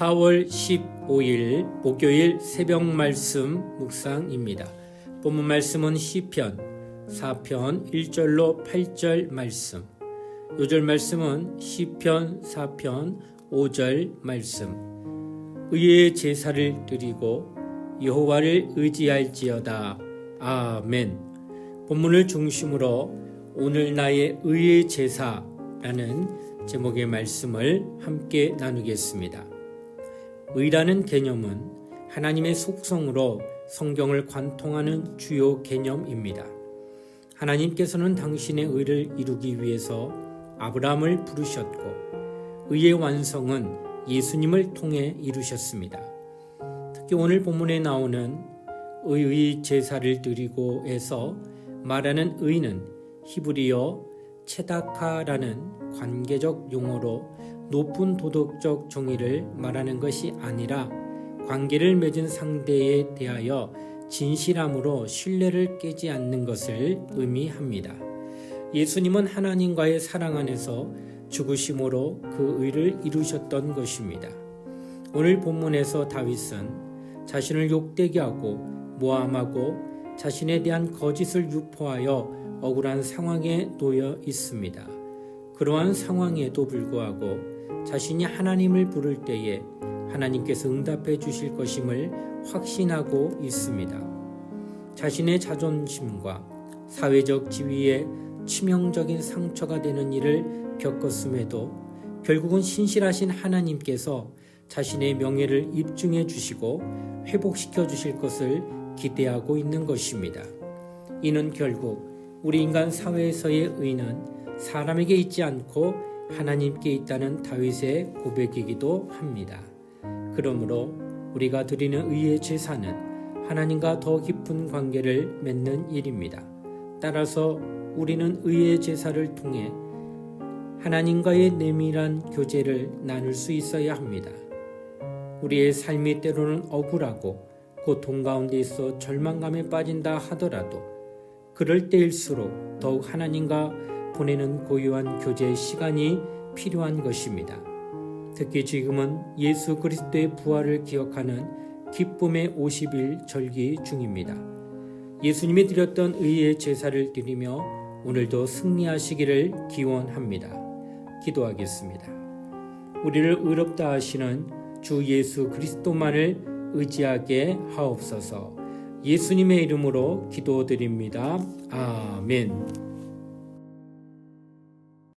4월 15일 목요일 새벽 말씀 묵상입니다. 본문 말씀은 시편 4편 1절로 8절 말씀. 요절 말씀은 시편 4편 5절 말씀. 의의 제사를 드리고 여호와를 의지할지어다. 아멘. 본문을 중심으로 오늘 나의 의의 제사라는 제목의 말씀을 함께 나누겠습니다. 의라는 개념은 하나님의 속성으로 성경을 관통하는 주요 개념입니다. 하나님께서는 당신의 의를 이루기 위해서 아브라함을 부르셨고 의의 완성은 예수님을 통해 이루셨습니다. 특히 오늘 본문에 나오는 의의 제사를 드리고에서 말하는 의는 히브리어 체다카라는 관계적 용어로 높은 도덕적 정의를 말하는 것이 아니라 관계를 맺은 상대에 대하여 진실함으로 신뢰를 깨지 않는 것을 의미합니다. 예수님은 하나님과의 사랑 안에서 죽으심으로 그 의를 이루셨던 것입니다. 오늘 본문에서 다윗은 자신을 욕되게 하고 모함하고 자신에 대한 거짓을 유포하여 억울한 상황에 놓여 있습니다. 그러한 상황에도 불구하고 자신이 하나님을 부를 때에 하나님께서 응답해 주실 것임을 확신하고 있습니다. 자신의 자존심과 사회적 지위에 치명적인 상처가 되는 일을 겪었음에도 결국은 신실하신 하나님께서 자신의 명예를 입증해 주시고 회복시켜 주실 것을 기대하고 있는 것입니다. 이는 결국 우리 인간 사회에서의 의는 사람에게 있지 않고 하나님께 있다는 다윗의 고백이기도 합니다. 그러므로 우리가 드리는 의의 제사는 하나님과 더 깊은 관계를 맺는 일입니다. 따라서 우리는 의의 제사를 통해 하나님과의 내밀한 교제를 나눌 수 있어야 합니다. 우리의 삶이 때로는 억울하고 고통 가운데 있어 절망감에 빠진다 하더라도 그럴 때일수록 더욱 하나님과 보내는 고요한 교제의 시간이 필요한 것입니다. 특히 지금은 예수 그리스도의 부활을 기억하는 기쁨의 50일 절기 중입니다. 예수님이 드렸던 의의 제사를 드리며 오늘도 승리하시기를 기원합니다. 기도하겠습니다. 우리를 의롭다 하시는 주 예수 그리스도만을 의지하게 하옵소서. 예수님의 이름으로 기도드립니다. 아멘.